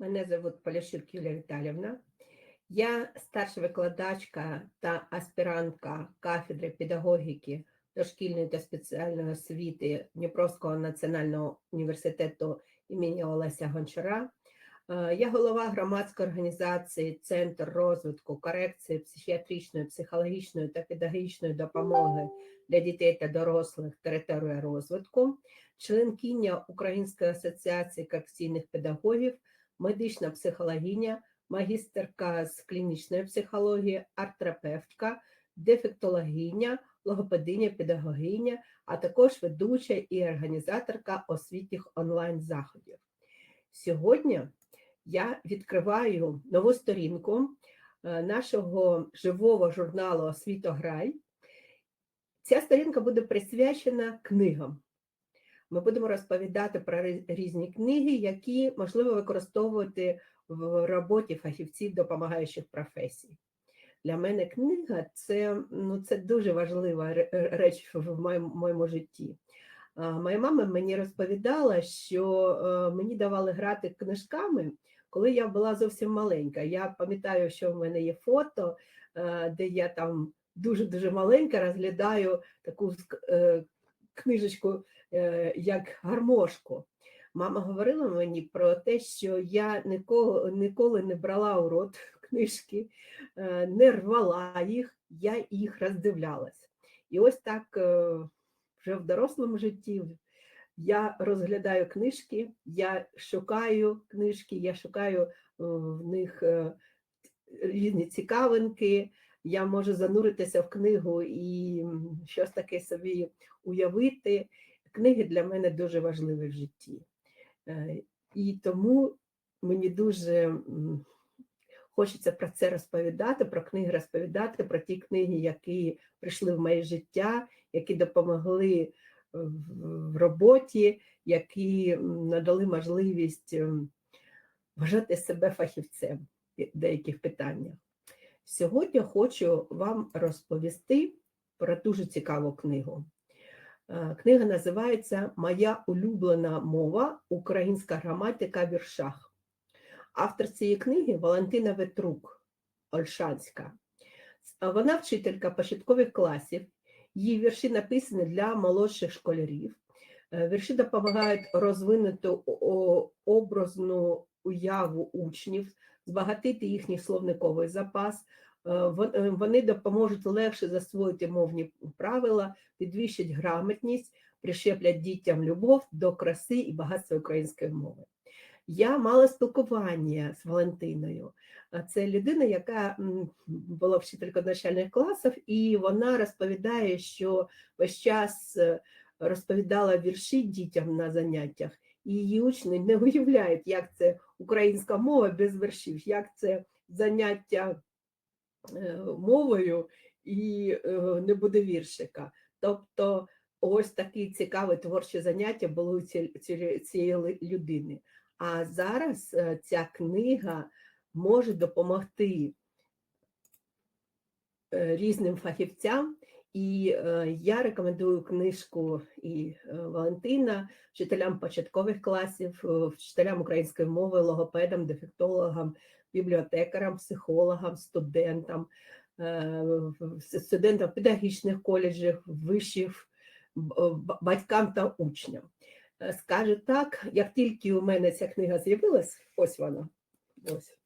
Мене звуть Поліщук Юлія Віталівна. Я старша викладачка та аспірантка кафедри педагогіки дошкільної та спеціальної освіти Дніпровського національного університету імені Олеся Гончара. Е, Я голова громадської організації Центр розвитку корекції психіатричної, психологічної та педагогічної допомоги для дітей та дорослих територія розвитку, членкиня Української асоціації корекційних педагогів, медична психологиня, магістерка з клінічної психології, арт-терапевтка, дефектологиня, логопединя, педагогиня, а також ведуча і організаторка освітніх онлайн-заходів. Сьогодні я відкриваю нову сторінку е, нашого живого журналу Освітограй. Ця сторінка буде присвячена книгам. Ми будемо розповідати про різні книги, які можливо використовувати в роботі фахівців допомагаючих професій. Для мене книга це, ну, це дуже важлива ре- реч в моєму, моєму житті. Моя мама мені розповідала, що е, мені давали грати книжками, коли я була зовсім маленька. Я пам'ятаю, що в мене є фото, е, де я там дуже-дуже маленька розглядаю таку е, книжечку е, як гармошку. Мама говорила мені про те, що я ніколи, ніколи не брала у рот книжки, е, не рвала їх, я їх роздивлялась. І ось так е, вже в дорослому житті я розглядаю книжки, я шукаю книжки, я шукаю е, в них е, різні цікавинки, я можу зануритися в книгу і щось таке собі уявити. Книги для мене дуже важливі в житті. Е, І тому мені дуже хочеться про це розповідати, про книги розповідати, про ті книги, які прийшли в моє життя, які допомогли в- роботі, які надали можливість вважати себе фахівцем в деяких питаннях. Сьогодні хочу вам розповісти про дуже цікаву книгу. Е, Книга називається Моя улюблена мова Українська граматика в віршах. Автор цієї книги Валентина Ветрук, Ольшанська. Вона вчителька початкових класів. Її вірші написані для молодших школярів. Е, Вірші допомагають розвинути образну уяву учнів, збагатити їхній словниковий запас. Е, е, Вони допоможуть легше засвоїти мовні правила, підвищать грамотність, прищеплять дітям любов до краси і багатства української мови. Я мала спілкування з Валентиною. А Це людина, яка була вчителькою начальних класів, і вона розповідає, що весь час е, розповідала вірші дітям на заняттях, і її учні не уявляють, як це українська мова без віршів, як це заняття е, мовою і е, не буде віршика. Тобто, ось такі цікаві творчі заняття були у ці- ці- цієї людини. А зараз е, ця книга може допомогти е, різним фахівцям. І е, я рекомендую книжку і е, Валентина вчителям початкових класів, е, вчителям української мови, логопедам, дефектологам, бібліотекарам, психологам, студентам, е, студентам педагогічних коледжів, вишів, батькам та учням. Е, Скажу так, як тільки у мене ця книга з'явилась, ось вона, ось,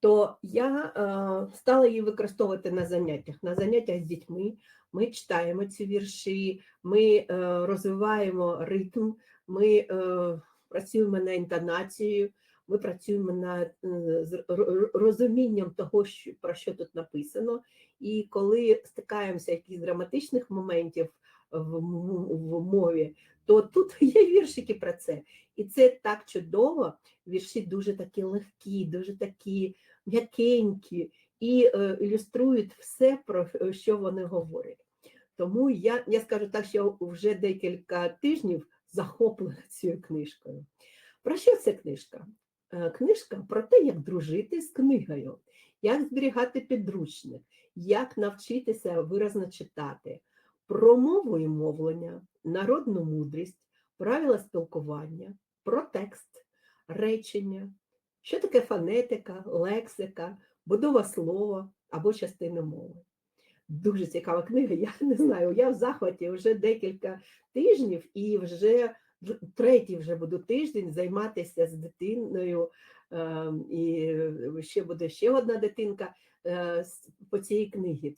то я е, стала її використовувати на заняттях. На заняттях з дітьми ми читаємо ці вірші, ми розвиваємо ритм, ми працюємо на інтонацією, ми працюємо над е, розумінням того, про що тут написано. І коли стикаємося якісь граматичних моментів в, в мові, то тут є віршики про це. І це так чудово. Вірші дуже такі легкі, дуже такі м'якенькі і е, ілюструють все, про що вони говорять. Тому я, я скажу так, що вже декілька тижнів захоплена цією книжкою. Про що ця книжка? Е, Книжка про те, як дружити з книгою, як зберігати підручник, як навчитися виразно читати, про мову і мовлення, народну мудрість, правила спілкування, про текст, речення, Що таке фонетика, лексика, будова слова або частина мови? Дуже цікава книга, я не знаю, я в захваті вже декілька тижнів і вже третій вже буду тиждень займатися з дитиною, е, і ще буде ще одна дитинка е, по цій книгі.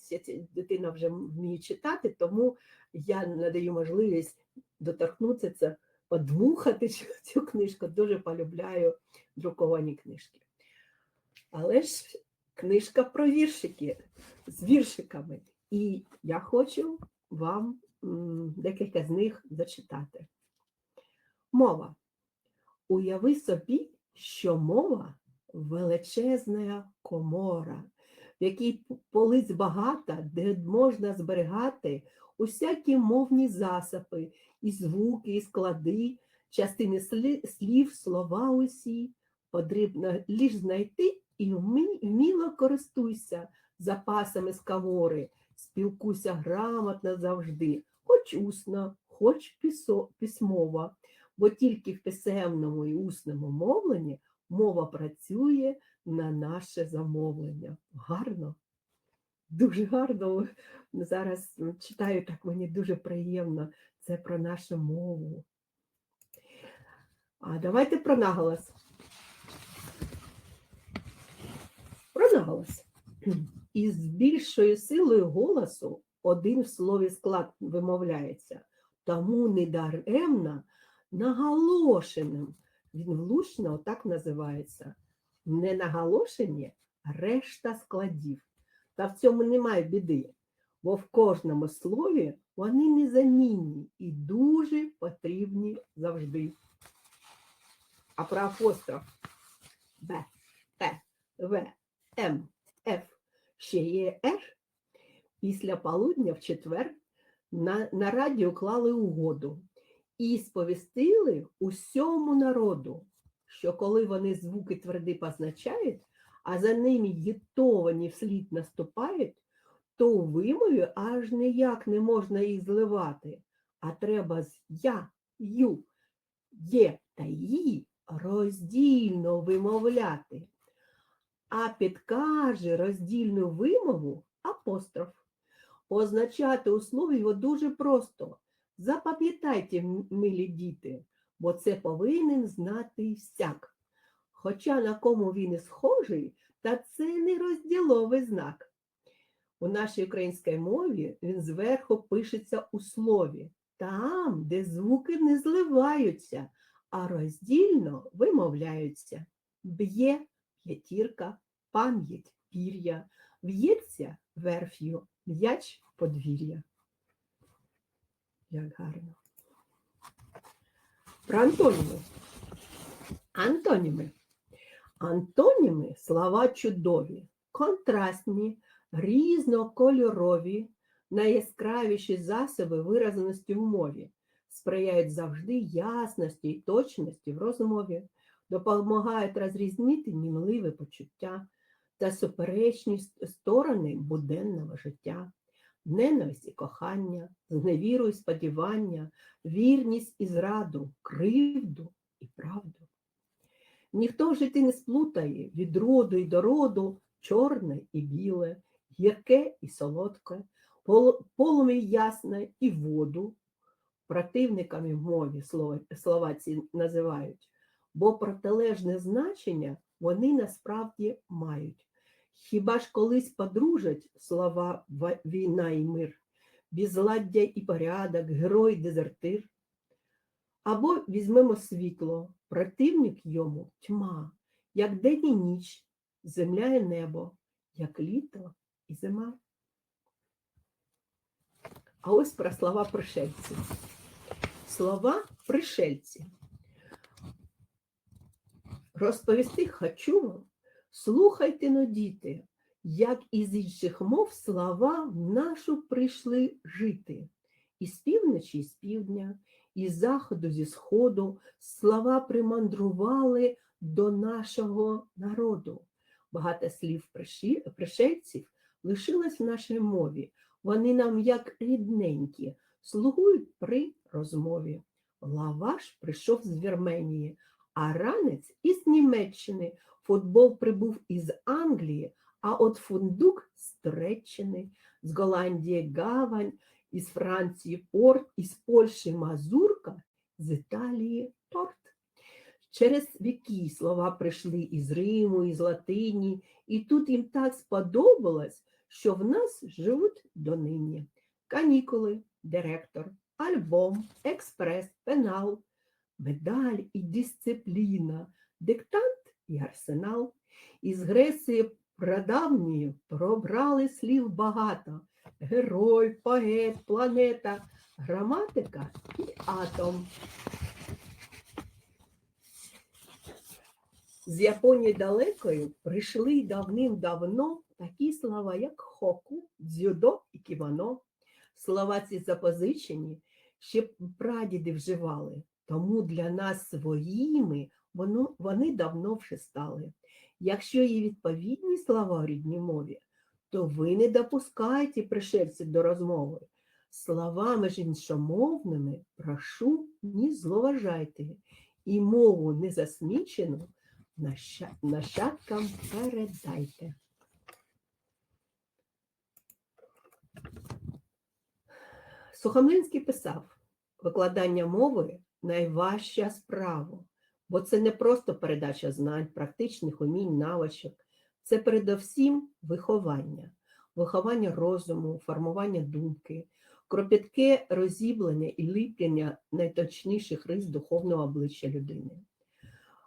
Дитина вже вміє читати, тому я надаю можливість доторкнутися подмухати цю книжку. Дуже полюбляю друковані книжки. Але ж книжка про віршики з віршиками. І я хочу вам декілька з них зачитати. Мова. Уяви собі, що мова величезна комора, в якій полиць багата, де можна зберігати усякі мовні засоби, і звуки, і склади, частини слів, слова усі. Потрібно лиш знайти і вміло користуйся запасами з камори, спілкуйся грамотно завжди, хоч усно, хоч письмово, бо тільки в писемному і усному мовленні мова працює на наше замовлення. Гарно, дуже гарно. Зараз читаю так, мені дуже приємно. Це про нашу мову. А давайте про наголос. Про наголос. Із більшою силою голосу один в слові склад вимовляється, тому недаремно наголошеним. Він влучно отак називається. Не наголошені решта складів. Та в цьому немає біди, бо в кожному слові вони незамінні і дуже потрібні завжди. А про апостроф Б, Т, В, М, Ф ще є Р. Після полудня в четвер на, на радіо клали угоду і сповістили усьому народу, що коли вони звуки тверди позначають, а за ними єтовані вслід наступають, то у вимові аж ніяк не можна їх зливати, а треба з я, ю, є та ї роздільно вимовляти. А підкаже роздільну вимову апостроф. Позначати у слові його дуже просто. Запам'ятайте, милі діти, бо це повинен знати всяк. Хоча на кому він і схожий, та це не розділовий знак. У нашій українській мові він зверху пишеться у слові, там, де звуки не зливаються, а роздільно вимовляються. Б'є п'ятірка, пам'ять пір'я, в'ється верф'ю, м'яч подвір'я. Як гарно. Про антоніми. Антоніми. Антоніми слова чудові, контрастні, різнокольорові, найяскравіші засоби вираженості в мові, сприяють завжди ясності і точності в розмові, допомагають розрізнити мінливе почуття та суперечні сторони буденного життя, ненависть і кохання, зневіру і сподівання, вірність і зраду, кривду і правду. Ніхто в житті не сплутає від роду й до роду чорне і біле, гірке і солодке, пол- полум'я ясне і воду. Противниками в мові слова ці називають, бо протилежне значення вони насправді мають. Хіба ж колись подружать слова війна і мир, безладдя і порядок, герой, дезертир? Або візьмемо світло, противник йому тьма, як день і ніч, земля і небо, як літо і зима. А ось про слова пришельців. Слова пришельці. Розповісти хочу вам, слухайте но, діти, як із інших мов слова в нашу прийшли жити. І з півночі, і з півдня, і з заходу, зі сходу слова примандрували до нашого народу. Багато слів пришельців лишилось в нашій мові. Вони нам як рідненькі, слугують при розмові. Лаваш прийшов з Вірменії, а ранець із Німеччини. Футбол прибув із Англії, а от фундук з Туреччини, з Голландії гавань, із Франції порт, із Польщі мазурка, з Італії торт. Через віки слова прийшли із Риму, із Латині, і тут їм так сподобалось, що в нас живуть донині. Канікули, директор, альбом, експрес, пенал, медаль і дисципліна, диктант і арсенал. Із Греції прадавньої пробрали слів багато. Герой, поет, планета, граматика і атом. З Японії далекої прийшли давним-давно такі слова, як хоку, дзюдо і кімоно. Слова ці запозичені, ще прадіди вживали, тому для нас своїми воно, вони давно вже стали. Якщо є відповідні слова у рідній мові, то ви не допускаєте пришельців до розмови. Словами ж іншомовними прошу, не зловажайте, і мову незасмічену наща- нащадкам передайте. Сухомлинський писав, викладання мови найважча справа, бо це не просто передача знань, практичних умінь, навичок, це передовсім виховання, виховання розуму, формування думки, кропітке розіблення і ліплення найточніших рис духовного обличчя людини.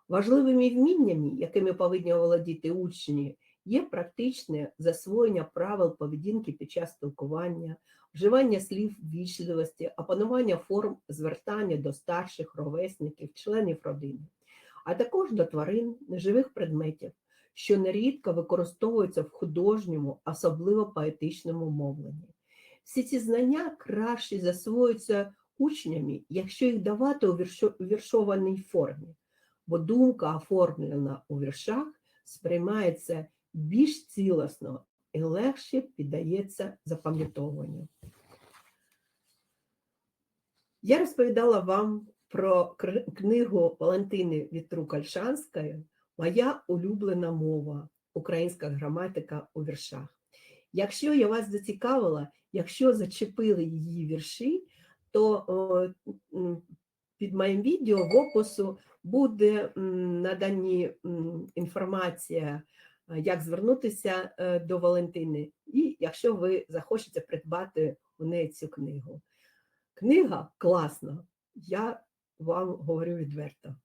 Важливими вміннями, якими повинні володіти учні, є практичне засвоєння правил поведінки під час спілкування, вживання слів вічливості, опанування форм звертання до старших ровесників, членів родини, а також до тварин, неживих предметів, що нерідко використовуються в художньому, особливо поетичному мовленні. Всі ці знання краще засвоюються учнями, якщо їх давати у віршованій формі, бо думка, оформлена у віршах, сприймається більш цілосно і легше піддається запам'ятовуванню. Я розповідала вам про книгу Валентини Вітрук Альшанської Моя улюблена мова, українська граматика у віршах. Якщо я вас зацікавила, якщо зачепили її вірші, то під моїм відео в опису буде надані інформація, як звернутися е, до Валентини, і якщо ви захочете придбати у неї цю книгу. Книга класна, я вам говорю відверто.